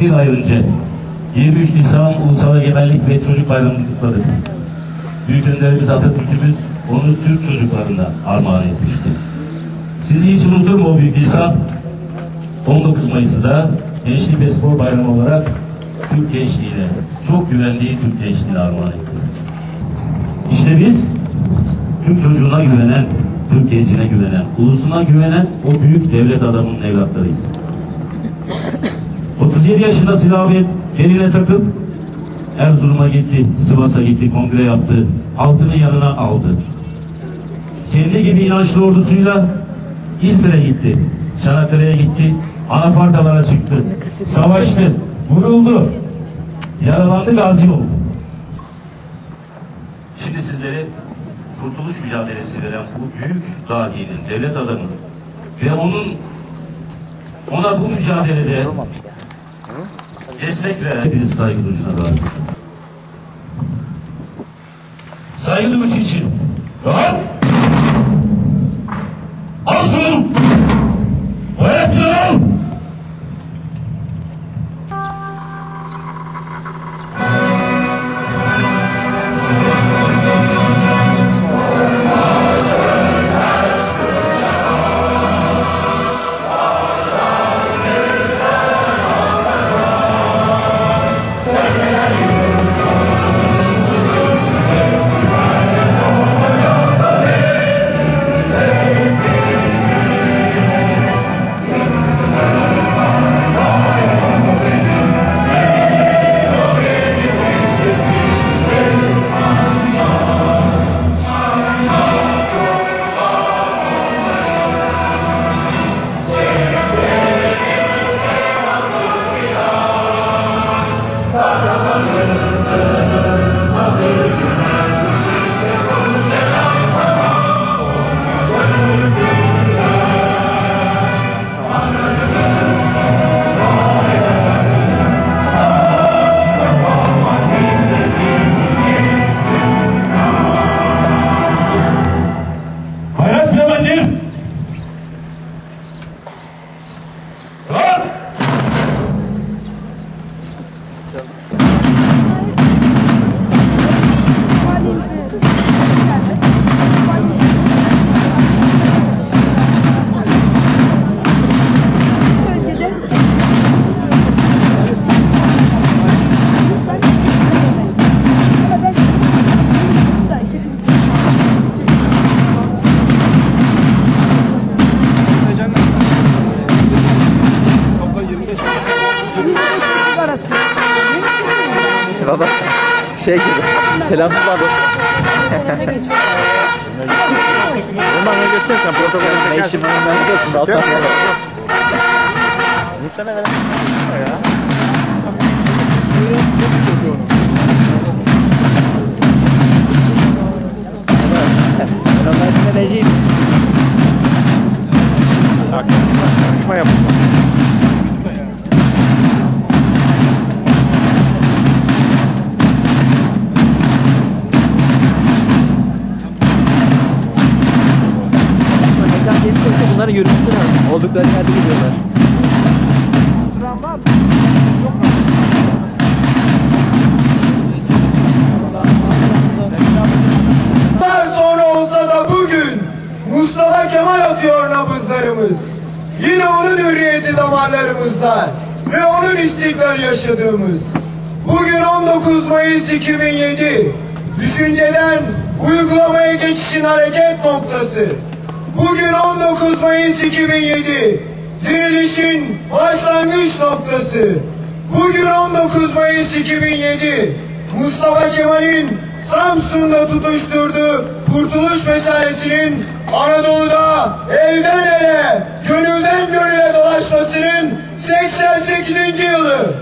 bir ay önce 23 Nisan Ulusal Egemenlik ve Çocuk Bayramı'nı kutladık. Büyük önderimiz Atatürk'ümüz onu Türk çocuklarına armağan etmişti. Sizi hiç unutur mu o büyük insan? 19 Mayıs'ı da Gençlik ve Spor Bayramı olarak Türk gençliğine, çok güvendiği Türk gençliğine armağan etti. İşte biz Türk çocuğuna güvenen, Türk gencine güvenen, ulusuna güvenen o büyük devlet adamının evlatlarıyız. 37 yaşında silahı be- beline takıp Erzurum'a gitti, Sivas'a gitti, kongre yaptı, halkını yanına aldı. Kendi gibi inançlı ordusuyla İzmir'e gitti, Çanakkale'ye gitti, Anafartalara çıktı, savaştı, vuruldu, yaralandı, gazi oldu. Şimdi sizlere kurtuluş mücadelesi veren bu büyük dahinin, devlet adamının ve onun ona bu mücadelede destek veren hepiniz saygı duruşuna davet. Saygı duruşu için rahat Öğretmen Baba şey gibi selamsız dostum. Ondan ne göstersen protokolü Ne işim var ben biliyorsun da alttan gel. Muhtemelen ya. Bunların yürümesi lazım. Oldukları yerde gidiyorlar. Yıllar sonra olsa da bugün Mustafa Kemal atıyor nabızlarımız. Yine onun hürriyeti damarlarımızda ve onun istiklal yaşadığımız. Bugün 19 Mayıs 2007 düşünceden uygulamaya geçişin hareket noktası. Bugün 19 Mayıs 2007 dirilişin başlangıç noktası. Bugün 19 Mayıs 2007 Mustafa Kemal'in Samsun'da tutuşturduğu kurtuluş meselesinin Anadolu'da elden ele, gönülden gönüle dolaşmasının 88. yılı.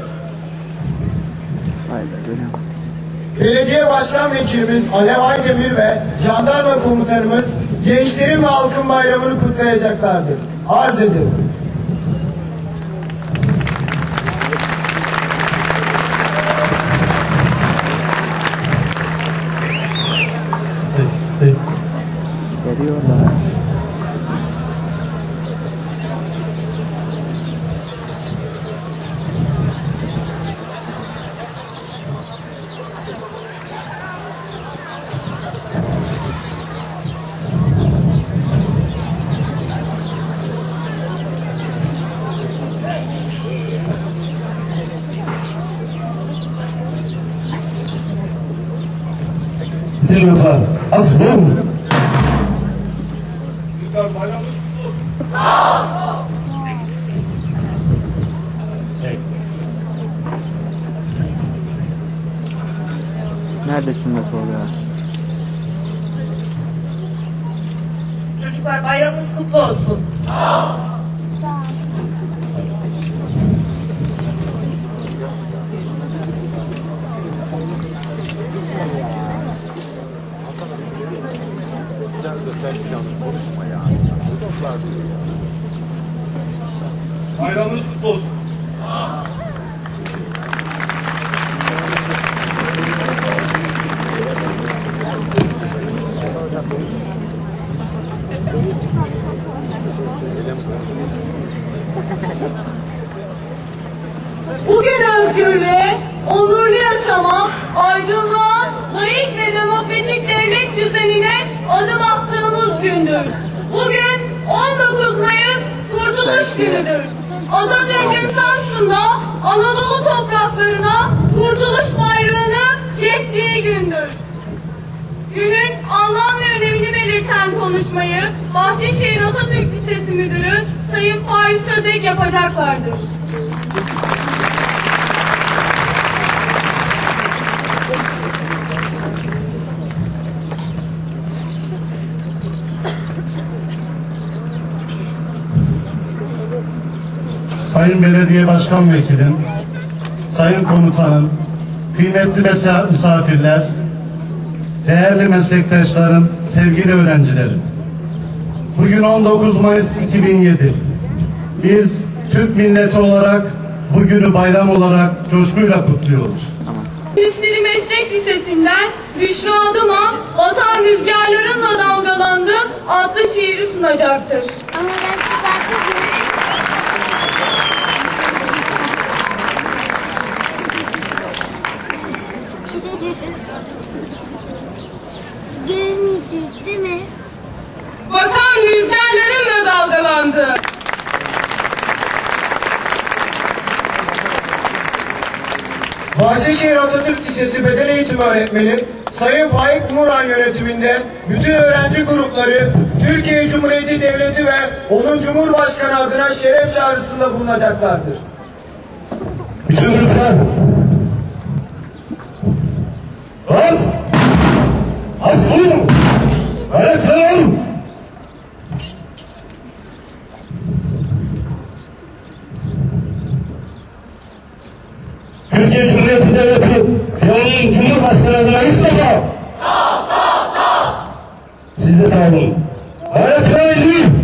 Belediye Başkan Vekilimiz Alev Aydemir ve Jandarma Komutanımız Gençlerin ve Halkın Bayramı'nı kutlayacaklardır. Arz ederim. Geliyorlar. kıymetli çocuklar. Hazır olun. Neredesin nasıl oluyor? Çocuklar bayramınız kutlu olsun. Konuşma ya. Çocuklar Bayramınız kutlu olsun. Bugün özgürlüğe, onurlu yaşama, aydınlığa, layık ve demokratik devlet düzenine adım attığımız gündür. Bugün 19 Mayıs Kurtuluş Günü'dür. Atatürk'ün Samsun'da Anadolu topraklarına Kurtuluş bayrağını çektiği gündür. Günün anlam ve önemini belirten konuşmayı Bahçeşehir Atatürk Lisesi Müdürü Sayın Faris Sözek yapacaklardır. Sayın Belediye Başkan Vekilim, Sayın Komutanım, kıymetli misafirler, değerli meslektaşlarım, sevgili öğrencilerim. Bugün 19 Mayıs 2007. Biz Türk milleti olarak bugünü bayram olarak coşkuyla kutluyoruz. Tamam. Üstleri Meslek Lisesi'nden Büşra Duman, Vatan Rüzgarlarınla Dalgalandı adlı şiiri sunacaktır. Bahçeşehir Atatürk Lisesi Beden Eğitimi Öğretmeni Sayın Faik Muran yönetiminde bütün öğrenci grupları Türkiye Cumhuriyeti Devleti ve onun Cumhurbaşkanı adına şeref çağrısında bulunacaklardır. Bütün gruplar. Öğretmen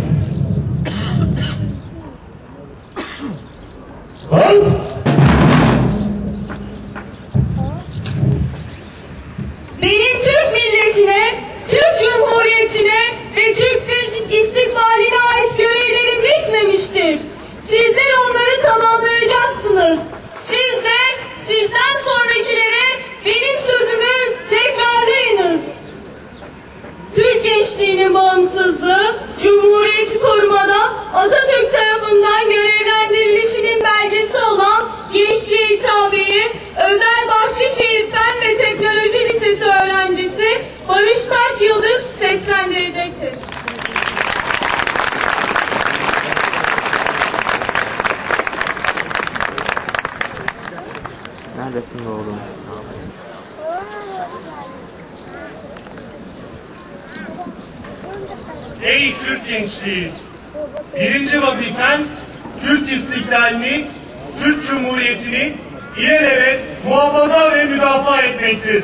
oğlum? Ey Türk gençliği! Birinci vazifen Türk istiklalini, Türk Cumhuriyeti'ni ilelebet muhafaza ve müdafaa etmektir.